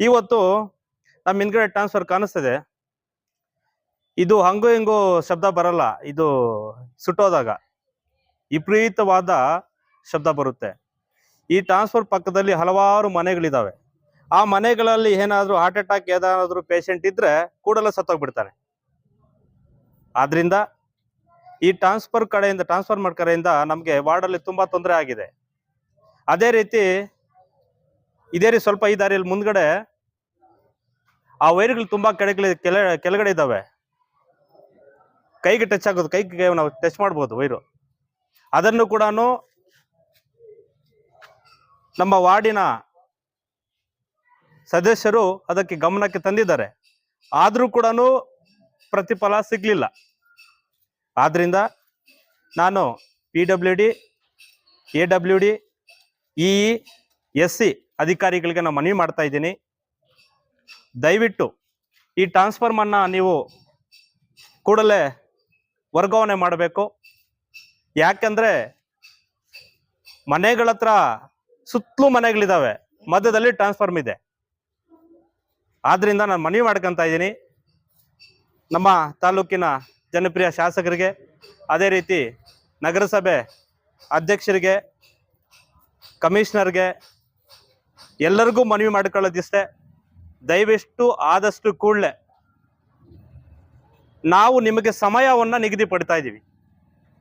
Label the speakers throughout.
Speaker 1: ಇವತ್ತು ನಮ್ಮ ಹಿಂದ್ಗಡೆ ಟ್ರಾನ್ಸ್ಫರ್ ಕಾಣಿಸ್ತದೆ. ಇದು ಹಂಗು ಹಿಂಗು ಶಬ್ದ ಬರಲ್ಲ. ಇದು ಸುಟ್ಟೋದಾಗ ವಿಪರೀತವಾದ ಶಬ್ದ ಬರುತ್ತೆ. ಈ ಟ್ರಾನ್ಸ್ಫರ್ ಪಕ್ಕದಲ್ಲಿ ಹಲವಾರು ಮನೆಗಳಿದಾವೆ. ಆ ಮನೆಗಳಲ್ಲಿ ಏನಾದರೂ ಹಾರ್ಟ್ ಅಟ್ಯಾಕ್ ಏನಾದರೂ ಪೇಷಂಟ್ ಇದ್ರೆ ಕೂಡಲೇ ಸತ್ತೋಗ್ಬಿಡ್ತಾರೆ. ಆದ್ರಿಂದ ಈ ಟ್ರಾನ್ಸ್ಫರ್ ಕಡೆಯಿಂದ ಟ್ರಾನ್ಸ್ಫರ್ ಕಡೆಯಿಂದ ನಮಗೆ ವಾರ್ಡಲ್ಲಿ ತುಂಬಾ ತೊಂದರೆ ಆಗಿದೆ. ಅದೇ ರೀತಿ ಇದೇ ರೀ ಸ್ವಲ್ಪ ಈ ದಾರಿಯಲ್ಲಿ ಮುಂದ್ಗಡೆ. ಆ ವೈರ್ಗಳು ತುಂಬಾ ಕೆಳಗಡೆ, ಕೆಳ, ಕೆಳಗಡೆ ಇದ್ದಾವೆ ಕೈಗೆ ಟಚ್ ಆಗೋದು, ಕೈಗೆ ನಾವು ಟಚ್ ಮಾಡ್ಬೋದು ವೈರು. ಅದನ್ನು ಕೂಡ ನಮ್ಮ ವಾರ್ಡಿನ ಸದಸ್ಯರು ಅದಕ್ಕೆ ಗಮನಕ್ಕೆ ತಂದಿದ್ದಾರೆ. ಆದರೂ ಕೂಡ ಪ್ರತಿಫಲ ಸಿಗಲಿಲ್ಲ. ಆದ್ರಿಂದ ನಾನು P W D A W D E S C ಅಧಿಕಾರಿಗಳಿಗೆ ನಾನು ಮನವಿ ಮಾಡ್ತಾ ಇದ್ದೀನಿ. ದಯವಿಟ್ಟು ಈ ಟ್ರಾನ್ಸ್ಫಾರ್ಮರ್ನ ನೀವು ಕೂಡಲೇ ವರ್ಗಾವಣೆ ಮಾಡಬೇಕು. ಯಾಕೆಂದರೆ ಮನೆಗಳ ಹತ್ರ ಸುತ್ತಲೂ ಮನೆಗಳಿದ್ದಾವೆ ಮಧ್ಯದಲ್ಲಿ ಟ್ರಾನ್ಸ್ಫಾರ್ಮ್ ಇದೆ. ಆದ್ದರಿಂದ ನಾನು ಮನವಿ ಮಾಡ್ಕೊಂತ ಇದ್ದೀನಿ. ನಮ್ಮ ತಾಲೂಕಿನ ಜನಪ್ರಿಯ ಶಾಸಕರಿಗೆ, ಅದೇ ರೀತಿ ನಗರಸಭೆ ಅಧ್ಯಕ್ಷರಿಗೆ, ಕಮಿಷನರ್ಗೆ ಎಲ್ಲರಿಗೂ ಮನವಿ ಮಾಡ್ಕೊಳ್ಳೋದಿಷ್ಟೇ ದಯವಿಷ್ಟು ಆದಷ್ಟು ಕೂಡಲೇ ನಾವು ನಿಮಗೆ ಸಮಯವನ್ನು ನಿಗದಿ ಪಡ್ತಾ ಇದ್ದೀವಿ.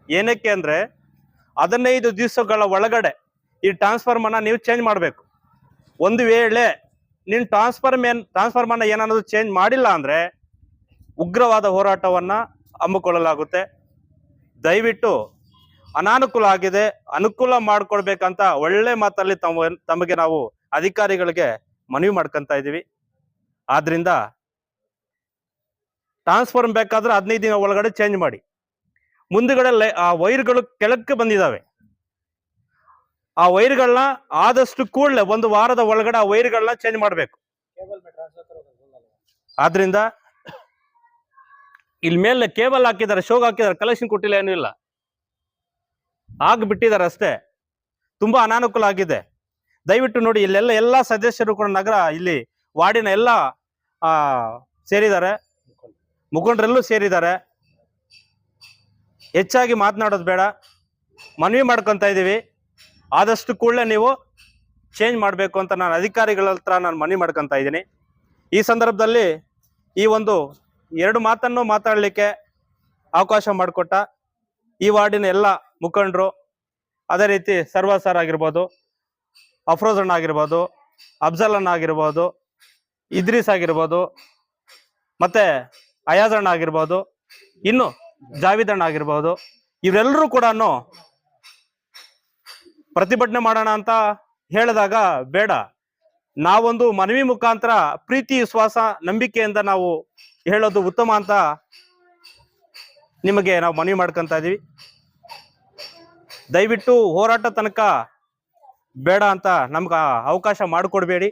Speaker 1: ಏನಕ್ಕೆ ಅಂದರೆ, ಹದಿನೈದು ದಿವಸಗಳ ಒಳಗಡೆ ಈ ಟ್ರಾನ್ಸ್ಫಾರ್ಮನ್ನು ನೀವು ಚೇಂಜ್ ಮಾಡಬೇಕು. ಒಂದು ವೇಳೆ ನೀನು ಟ್ರಾನ್ಸ್ಫಾರ್ಮ್ ಏನು ಟ್ರಾನ್ಸ್ಫಾರ್ಮನ್ನು ಏನನ್ನೋದು ಚೇಂಜ್ ಮಾಡಿಲ್ಲ ಅಂದರೆ ಉಗ್ರವಾದ ಹೋರಾಟವನ್ನು ಹಮ್ಮಿಕೊಳ್ಳಲಾಗುತ್ತೆ. ದಯವಿಟ್ಟು ಅನಾನುಕೂಲ ಆಗಿದೆ, ಅನುಕೂಲ ಮಾಡ್ಕೊಡ್ಬೇಕಂತ ಒಳ್ಳೆ ಮಾತಲ್ಲಿ ತಮ್ಮ, ತಮಗೆ ನಾವು ಅಧಿಕಾರಿಗಳಿಗೆ ಮನವಿ ಮಾಡ್ಕೊಂತ ಇದೀವಿ ಆದ್ರಿಂದ ಟ್ರಾನ್ಸ್ಫಾರ್ಮ್ ಬೇಕಾದ್ರೆ ಹದಿನೈದು ದಿನ ಒಳಗಡೆ ಚೇಂಜ್ ಮಾಡಿ. ಮುಂದುಗಡೆ ಆ ವೈರ್ಗಳು ಕೆಳಕ್ಕೆ ಬಂದಿದಾವೆ. ಆ ವೈರ್ಗಳನ್ನ ಆದಷ್ಟು ಕೂಡಲೇ ಒಂದು ವಾರದ ಒಳಗಡೆ ಆ ವೈರ್ಗಳನ್ನ ಚೇಂಜ್ ಮಾಡಬೇಕು. ಆದ್ರಿಂದ ಇಲ್ಲಿ ಮೇಲೆ ಕೇಬಲ್ ಹಾಕಿದ್ದಾರೆ ಶೋಗ್ ಹಾಕಿದ್ದಾರೆ ಕಲೆಕ್ಷನ್ ಕೊಟ್ಟಿಲ್ಲ ಏನೂ ಇಲ್ಲ. ಬಿಟ್ಟಿದ್ದಾರೆ ಅಷ್ಟೇ. ತುಂಬಾ ಅನಾನುಕೂಲ ಆಗಿದೆ. ದಯವಿಟ್ಟು ನೋಡಿ, ಇಲ್ಲೆಲ್ಲ ಎಲ್ಲ ಸದಸ್ಯರು ಕೂಡ ನಗರ ಇಲ್ಲಿ ವಾರ್ಡಿನ ಎಲ್ಲ ಸೇರಿದ್ದಾರೆ. ಮುಖಂಡರೆಲ್ಲೂ ಸೇರಿದ್ದಾರೆ. ಹೆಚ್ಚಾಗಿ ಮಾತನಾಡೋದು ಬೇಡ. ಮನವಿ ಮಾಡ್ಕೊತ ಇದ್ದೀವಿ. ಆದಷ್ಟು ಕೂಡಲೇ ನೀವು ಚೇಂಜ್ ಮಾಡಬೇಕು ಅಂತ ನಾನು ಅಧಿಕಾರಿಗಳ ಹತ್ರ ನಾನು ಮನವಿ ಮಾಡ್ಕೊತ ಇದ್ದೀನಿ. ಈ ಸಂದರ್ಭದಲ್ಲಿ ಈ ಒಂದು ಎರಡು ಮಾತನ್ನು ಮಾತಾಡಲಿಕ್ಕೆ ಅವಕಾಶ ಮಾಡಿಕೊಟ್ಟ ಈ ವಾರ್ಡಿನ ಎಲ್ಲ ಮುಖಂಡರು, ಅದೇ ರೀತಿ ಸರ್ವ ಸರ್ ಆಗಿರ್ಬೋದು ಅಫ್ರೋಜ್ ಅಣ್ಣ ಆಗಿರ್ಬೋದು ಅಫ್ಜಲ್ ಅಣ್ಣ ಆಗಿರ್ಬೋದು, ಇದ್ರೀಸ್ ಆಗಿರ್ಬೋದು, ಮತ್ತೆ ಅಯಾಜ್ ಅಣ್ಣ ಆಗಿರ್ಬೋದು, ಇನ್ನು ಜಾವಿದಣ್ಣ ಆಗಿರ್ಬೋದು ಇವರೆಲ್ಲರೂ ಕೂಡ ಪ್ರತಿಭಟನೆ ಮಾಡೋಣ ಅಂತ ಹೇಳಿದಾಗ ಬೇಡ. ನಾವೊಂದು ಮನವಿ ಮುಖಾಂತರ ಪ್ರೀತಿ, ವಿಶ್ವಾಸ, ನಂಬಿಕೆಯಿಂದ ನಾವು ಹೇಳೋದು ಉತ್ತಮ ಅಂತ ನಿಮಗೆ ನಾವು ಮನವಿ ಮಾಡ್ಕೊಂತ ಇದೀವಿ. ದಯವಿಟ್ಟು ಹೋರಾಟ ತನಕ ಬೇಡ ಅಂತ ನಮ್ಗೆ ಅವಕಾಶ ಮಾಡಿಕೊಡ್ಬೇಡಿ.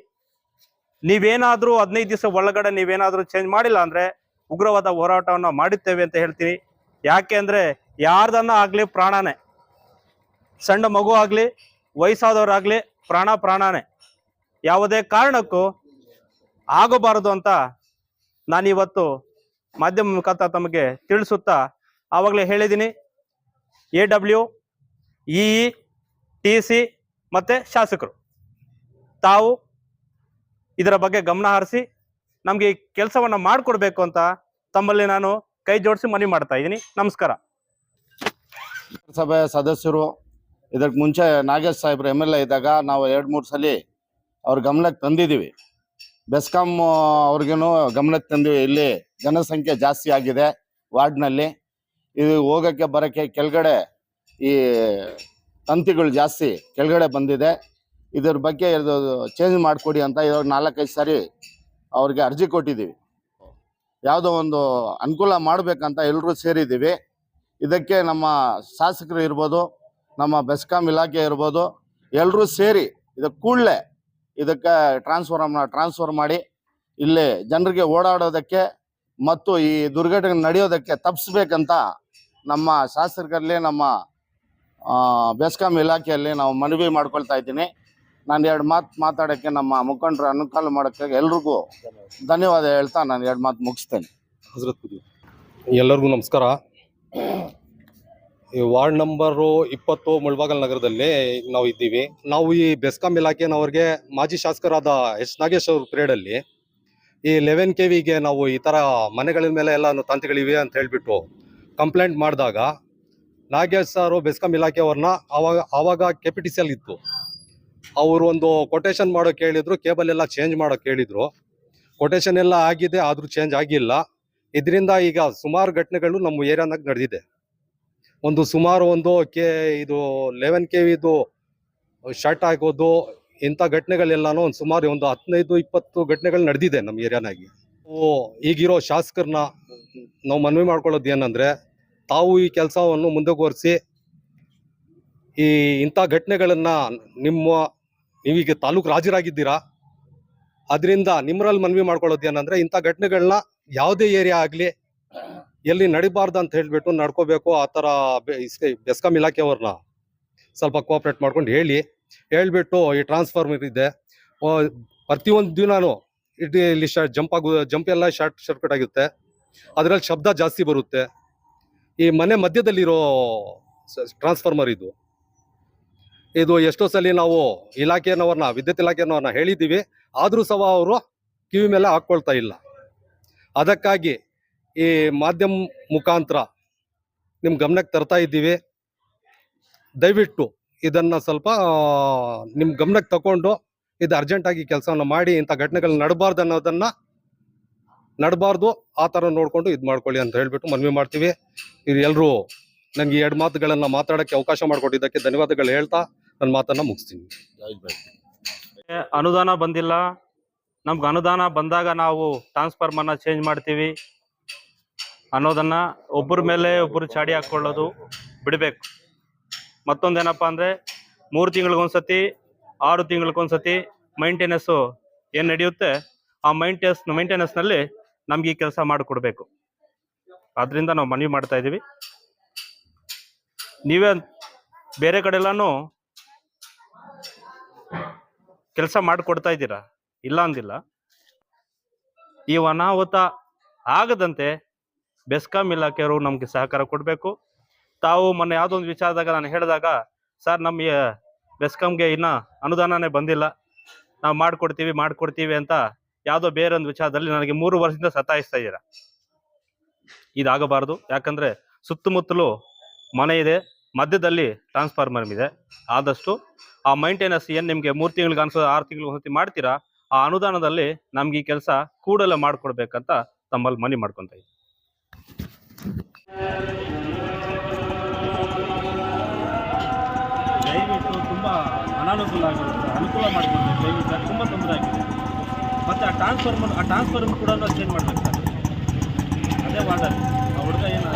Speaker 1: ನೀವೇನಾದರೂ ಹದಿನೈದು ದಿವಸ ಒಳಗಡೆ ನೀವೇನಾದರೂ ಚೇಂಜ್ ಮಾಡಿಲ್ಲ ಅಂದ್ರೆ ಉಗ್ರವಾದ ಹೋರಾಟವನ್ನ ಮಾಡುತ್ತೇವೆ ಅಂತ ಹೇಳ್ತೀನಿ. ಯಾಕೆ ಅಂದರೆ ಯಾರ್ದನ್ನ ಆಗ್ಲಿ ಪ್ರಾಣನೇ. ಸಣ್ಣ ಮಗು ಆಗಲಿ ವಯಸ್ಸಾದವರಾಗಲಿ ಪ್ರಾಣ ಪ್ರಾಣನೇ. ಯಾವುದೇ ಕಾರಣಕ್ಕೂ ಆಗಬಾರದು ಅಂತ ನಾನಿವತ್ತು ಮಾಧ್ಯಮ ಮುಖಾಂತರ ತಮಗೆ ತಿಳಿಸುತ್ತಾ ಆವಾಗಲೇ ಹೇಳಿದ್ದೀನಿ. A W E, T C ಮತ್ತೆ ಶಾಸಕರು. ತಾವು ಇದರ ಬಗ್ಗೆ ಗಮನ ಹರಿಸಿ ನಮಗೆ ಈ ಕೆಲಸವನ್ನ ಮಾಡಿಕೊಡ್ಬೇಕು ಅಂತ ತಮ್ಮಲ್ಲಿ ನಾನು ಕೈ ಜೋಡಿಸಿ ಮನವಿ ಮಾಡ್ತಾ ಇದ್ದೀನಿ. ನಮಸ್ಕಾರ.
Speaker 2: ಸಭೆಯ ಸದಸ್ಯರು ಇದಕ್ಕೆ ಮುಂಚೆ ನಾಗೇಶ್ ಸಾಹೇಬ್ರು ಎಂ ಎಲ್ ಎ ಇದ್ದಾಗ ನಾವು ಎರಡು ಮೂರು ಸಲ ಅವ್ರ ಗಮನಕ್ಕೆ ತಂದಿದ್ದೀವಿ. ಬೆಸ್ಕಾಮ್ ಅವ್ರಿಗೂ ಗಮನಕ್ಕೆ ತಂದಿವಿ ಇಲ್ಲಿ ಜನಸಂಖ್ಯೆ ಜಾಸ್ತಿ ಆಗಿದೆ ವಾರ್ಡ್ನಲ್ಲಿ. ಇದು ಹೋಗೋಕ್ಕೆ ಬರೋಕ್ಕೆ ಕೆಳಗಡೆ ಈ ತಂತಿಗಳು ಜಾಸ್ತಿ ಕೆಳಗಡೆ ಬಂದಿದೆ. ಇದ್ರ ಬಗ್ಗೆ ಇದು ಚೇಂಜ್ ಮಾಡಿಕೊಡಿ ಅಂತ ಇವಾಗ ನಾಲ್ಕೈದು ಸಾರಿ ಅವ್ರಿಗೆ ಅರ್ಜಿ ಕೊಟ್ಟಿದ್ದೀವಿ. ಯಾವುದೋ ಒಂದು ಅನುಕೂಲ ಮಾಡಬೇಕಂತ ಎಲ್ಲರೂ ಸೇರಿದ್ದೀವಿ. ಇದಕ್ಕೆ ನಮ್ಮ ಶಾಸಕರು ಇರ್ಬೋದು, ನಮ್ಮ ಬೆಸ್ಕಾಂ ಇಲಾಖೆ ಇರ್ಬೋದು ಎಲ್ಲರೂ ಸೇರಿ ಇದಕ್ಕೆ ಕೂಡಲೇ ಇದಕ್ಕೆ ಟ್ರಾನ್ಸ್ಫಾರ್ಮ್ ಟ್ರಾನ್ಸ್ಫರ್ ಮಾಡಿ ಇಲ್ಲಿ ಜನರಿಗೆ ಓಡಾಡೋದಕ್ಕೆ ಮತ್ತು ಈ ದುರ್ಘಟನೆ ನಡೆಯೋದಕ್ಕೆ ತಪ್ಪಿಸ್ಬೇಕಂತ ನಮ್ಮ ಶಾಸಕರಲ್ಲಿ ನಮ್ಮ ಬೆಸ್ಕಾಂ ಇಲಾಖೆಯಲ್ಲಿ ನಾವು ಮನವಿ ಮಾಡ್ಕೊಳ್ತಾ ಇದ್ದೀನಿ. ನಾನು ಎರಡು ಮಾತು ಮಾತಾಡೋಕ್ಕೆ ನಮ್ಮ ಮುಖಂಡರು ಅನುಕೂಲ ಮಾಡೋಕ್ಕೆ ಎಲ್ರಿಗೂ ಧನ್ಯವಾದ ಹೇಳ್ತಾ ನಾನು ಎರಡು ಮಾತು ಮುಗಿಸ್ತೇನೆ.
Speaker 3: ಎಲ್ಲರಿಗೂ ನಮಸ್ಕಾರ. ಈ ವಾರ್ಡ್ ನಂಬರು ಇಪ್ಪತ್ತು ಮುಳ್ಬಾಗಲ್ ನಗರದಲ್ಲಿ ನಾವು ಇದ್ದೀವಿ. ನಾವು ಈ ಬೆಸ್ಕಾಂ ಇಲಾಖೆನವ್ರಿಗೆ ಮಾಜಿ ಶಾಸಕರಾದ ಎಚ್ ನಾಗೇಶ್ ಅವ್ರ ಪಿರಿಯಡಲ್ಲಿ ಈ ಲೆವೆನ್ ಕೆ ವಿಗೆ ನಾವು ಈ ಥರ ಮನೆಗಳ ಮೇಲೆ ಎಲ್ಲ ತಂತಿಗಳಿವೆ ಅಂತ ಹೇಳಿಬಿಟ್ಟು ಕಂಪ್ಲೇಂಟ್ ಮಾಡಿದಾಗ ನಾಗೇಶ್ ಸಾರು ಬೆಸ್ಕಾಂ ಇಲಾಖೆಯವ್ರನ್ನ ಅವಾಗ ಆವಾಗ ಕೆ ಪಿ ಟಿ ಸಿ ಅಲ್ಲಿ ಇತ್ತು. ಅವರು ಒಂದು ಕೊಟೇಶನ್ ಮಾಡೋಕೆ ಹೇಳಿದ್ರು ಕೇಬಲ್ ಎಲ್ಲ ಚೇಂಜ್ ಮಾಡೋಕೆ ಕೇಳಿದ್ರು ಕೊಟೇಶನ್ ಎಲ್ಲ ಆಗಿದೆ, ಆದರೂ ಚೇಂಜ್ ಆಗಿಲ್ಲ. ಇದರಿಂದ ಈಗ ಸುಮಾರು ಘಟನೆಗಳು ನಮ್ಮ ಏರಿಯಾನಾಗ ನಡೆದಿದೆ. ಒಂದು ಸುಮಾರು ಒಂದು ಕೆ, ಇದು ಲೆವೆನ್ ಕೆ ವಿದು ಶಾರ್ಟ್ ಆಗೋದು, ಇಂಥ ಘಟನೆಗಳೆಲ್ಲನೂ ಒಂದು ಸುಮಾರು ಒಂದು ಹದಿನೈದು, ಇಪ್ಪತ್ತು ಘಟನೆಗಳು ನಡೆದಿದೆ ನಮ್ಮ ಏರಿಯಾನಾಗಿ. ಓ, ಈಗಿರೋ ಶಾಸಕರನ್ನ ನಾವು ಮನವಿ ಮಾಡ್ಕೊಳ್ಳೋದು ಏನಂದ್ರೆ ತಾವು ಈ ಕೆಲಸವನ್ನು ಮುಂದುವರಿಸಿ ಈ ಇಂಥ ಘಟನೆಗಳನ್ನು ನಿಮ್ಮ, ನೀವೀಗ ತಾಲೂಕು ರಾಜರಾಗಿದ್ದೀರಾ? ಅದರಿಂದ ನಿಮ್ಮರಲ್ಲಿ ಮನವಿ ಮಾಡ್ಕೊಳ್ಳೋದು ಏನಂದ್ರೆ, ಇಂಥ ಘಟನೆಗಳನ್ನ ಯಾವುದೇ ಏರಿಯಾ ಆಗಲಿ, ಎಲ್ಲಿ ನಡಿಬಾರ್ದು ಅಂತ ಹೇಳ್ಬಿಟ್ಟು ನಡ್ಕೋಬೇಕು, ಆ ಥರ ಬೆಸ್ಕಾಂ ಇಲಾಖೆಯವ್ರನ್ನ ಸ್ವಲ್ಪ ಕೋಆಪ್ರೇಟ್ ಮಾಡ್ಕೊಂಡು ಹೇಳಿ, ಹೇಳ್ಬಿಟ್ಟು ಈ ಟ್ರಾನ್ಸ್ಫಾರ್ಮರ್ ಇದೆ. ಪ್ರತಿಯೊಂದು ದಿನಾನು ಇಲ್ಲಿ ಜಂಪ್ ಆಗು, ಜಂಪ್ ಎಲ್ಲ ಶಾರ್ಟ್ ಸರ್ಕ್ಯೂಟ್ ಆಗುತ್ತೆ. ಅದರಲ್ಲಿ ಶಬ್ದ ಜಾಸ್ತಿ ಬರುತ್ತೆ. ಈ ಮನೆ ಮಧ್ಯದಲ್ಲಿರೋ ಟ್ರಾನ್ಸ್ಫಾರ್ಮರ್ ಇದು. ಇದು ಎಷ್ಟೋ ಸಲ ನಾವು ಇಲಾಖೆಯನ್ನವ್ರನ್ನ ವಿದ್ಯುತ್ ಇಲಾಖೆಯನ್ನವ್ರನ್ನ ಹೇಳಿದ್ದೀವಿ. ಆದರೂ ಸಹ ಅವರು ಕಿವಿ ಮೇಲೆ ಹಾಕ್ಕೊಳ್ತಾ ಇಲ್ಲ. ಅದಕ್ಕಾಗಿ ಈ ಮಾಧ್ಯಮ ಮುಖಾಂತರ ನಿಮ್ಮ ಗಮನಕ್ಕೆ ತರ್ತಾ ಇದ್ದೀವಿ. ದಯವಿಟ್ಟು ಇದನ್ನು ಸ್ವಲ್ಪ ನಿಮ್ಮ ಗಮನಕ್ಕೆ ತಗೊಂಡು, ಇದು ಅರ್ಜೆಂಟಾಗಿ ಕೆಲಸವನ್ನು ಮಾಡಿ ಇಂಥ ಘಟನೆಗಳು ನಡಬಾರ್ದು ಅನ್ನೋದನ್ನು ನಡಬಾರ್ದು ಆ ಥರ ನೋಡಿಕೊಂಡು ಇದು ಮಾಡ್ಕೊಳ್ಳಿ ಅಂತ ಹೇಳ್ಬಿಟ್ಟು ಮನವಿ ಮಾಡ್ತೀವಿ. ಇದು ಎಲ್ಲರೂ ನನಗೆ ಎರಡು ಮಾತುಗಳನ್ನು ಮಾತಾಡೋಕ್ಕೆ ಅವಕಾಶ ಮಾಡಿಕೊಟ್ಟಿದ್ದಕ್ಕೆ ಧನ್ಯವಾದಗಳು ಹೇಳ್ತಾ ನನ್ನ ಮಾತನ್ನು ಮುಗಿಸ್ತೀನಿ.
Speaker 1: ಅನುದಾನ ಬಂದಿಲ್ಲ. ನಮ್ಗೆ ಅನುದಾನ ಬಂದಾಗ ನಾವು ಟ್ರಾನ್ಸ್ಫಾರ್ಮರ್ನ ಚೇಂಜ್ ಮಾಡ್ತೀವಿ. ಅನ್ನೋದನ್ನು ಒಬ್ಬರ ಮೇಲೆ ಒಬ್ಬರು ಚಾಡಿ ಹಾಕ್ಕೊಳ್ಳೋದು ಬಿಡಬೇಕು. ಮತ್ತೊಂದೇನಪ್ಪ ಅಂದರೆ ಮೂರು ತಿಂಗಳಿಗೊಂದ್ಸತಿ ಆರು ತಿಂಗಳಿಗೊಂದ್ಸತಿ ಮೈಂಟೆನೆನ್ಸು ಏನು ನಡೆಯುತ್ತೆ? ಆ ಮೈಂಟೆನ್ಸ್ ಮೈಂಟೆನೆನ್ಸ್ನಲ್ಲಿ ನಮ್ಗೆ ಈ ಕೆಲಸ ಮಾಡಿಕೊಡ್ಬೇಕು. ಅದರಿಂದ ನಾವು ಮನವಿ ಮಾಡ್ತಾ ಇದ್ದೀವಿ. ನೀವೇ ಬೇರೆ ಕಡೆ ಎಲ್ಲಾನು ಕೆಲಸ ಮಾಡಿಕೊಡ್ತಾ ಇದ್ದೀರಾ? ಇಲ್ಲ ಅಂದಿಲ್ಲ. ಈ ಅನಾಹುತ ಆಗದಂತೆ ಬೆಸ್ಕಾಂ ಇಲಾಖೆಯವರು ನಮಗೆ ಸಹಕಾರ ಕೊಡಬೇಕು. ತಾವು ಮೊನ್ನೆ ಯಾವುದೋ ಒಂದು ವಿಚಾರದಾಗ ನಾನು ಹೇಳಿದಾಗ, ಸರ್ ನಮ್ಮ ಬೆಸ್ಕಾಂಗೆ ಇನ್ನ ಅನುದಾನನೇ ಬಂದಿಲ್ಲ. ನಾವು ಮಾಡಿಕೊಡ್ತೀವಿ ಮಾಡಿಕೊಡ್ತೀವಿ ಅಂತ ಯಾವುದೋ ಬೇರೊಂದು ವಿಚಾರದಲ್ಲಿ ನನಗೆ ಮೂರು ವರ್ಷದಿಂದ ಸತಾಯಿಸ್ತಾ ಇದ್ದೀರಾ? ಇದಾಗಬಾರದು. ಯಾಕಂದ್ರೆ ಸುತ್ತಮುತ್ತಲು ಮನೆ ಇದೆ, ಮಧ್ಯದಲ್ಲಿ ಟ್ರಾನ್ಸ್ಫಾರ್ಮರ್ ಇದೆ. ಆದಷ್ಟು ಆ ಮೈಂಟೆನೆನ್ಸ್ ಏನು ನಿಮಗೆ ಮೂರು ತಿಂಗಳಿಗೆ ಅನ್ಸೋ ಆರು ತಿಂಗಳಿಗೆ ಒಂದ್ಸತಿ ಮಾಡ್ತೀರಾ, ಆ ಅನುದಾನದಲ್ಲಿ ನಮ್ಗೆ ಈ ಕೆಲಸ ಕೂಡಲೇ ಮಾಡಿಕೊಡ್ಬೇಕಂತ ತಮ್ಮಲ್ಲಿ ಮನವಿ ಇದ್ದೀನಿ. ದಯವಿಟ್ಟು ತುಂಬ ಅನಾನುಕೂಲ ಆಗಿರುತ್ತೆ ಅನುಕೂಲ ಮಾಡಿಕೊಡ್ಬೇಕು ದಯವಿಟ್ಟು ತುಂಬ ತೊಂದರೆ ಆಗಿದೆ. ಮತ್ತು ಆ ಟ್ರಾನ್ಸ್ಫಾರ್ಮರ್ ಆ ಟ್ರಾನ್ಸ್ಫಾರ್ಮರ್ ಕೂಡ ಚೇಂಜ್ ಮಾಡ್ಬೇಕು ಸರ್. ಅದೇ ವಾದ. ಆ ಹುಡುಗ ಏನು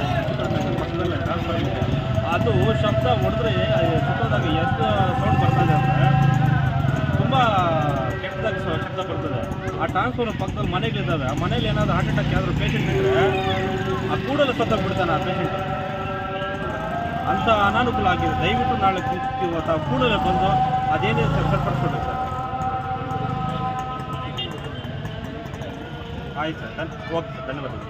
Speaker 1: ಪಕ್ಕದಲ್ಲೇ ಟ್ರಾನ್ಸ್ಫಾರ್ಮರ್ ಅದು ಶಬ್ದ ಹೊಡೆದ್ರೆ ಸುತ್ತದಾಗ ಎದ್ದು ಸೌಂಡ್ ಬರ್ತದೆ ಅಂದರೆ ತುಂಬ ಕೆಟ್ಟದಾಗಿ ಶಬ್ದ ಬರ್ತದೆ. ಆ ಟ್ರಾನ್ಸ್ಫಾರ್ಮರ್ ಪಕ್ಕದಲ್ಲಿ ಮನೆಗಳಿದ್ದಾವೆ ಆ ಮನೇಲಿ ಏನಾದರೂ ಹಾರ್ಟ್ ಅಟ್ಯಾಕ್ ಆದರೂ ಪೇಷಂಟ್ ಇದ್ದರೆ ಆ ಕೂಡಲೇ ಬಿಡ್ತಾನೆ ಆ ಪೇಷಂಟ್ ಅಂತ ಅನಾನುಕೂಲ ಆಗಿದೆ. ದಯವಿಟ್ಟು ನಾಳೆ ಕೂಡಲೇ ಬಂದು ಅದೇನೇ ಸರ್ ಸರಿಪಡಿಸ್ಕೊಡ್ಬೇಕು ಸರ್. ಆಯ್ತು ಸರ್ ಓಕೆ ಸರ್ ಧನ್ಯವಾದಗಳು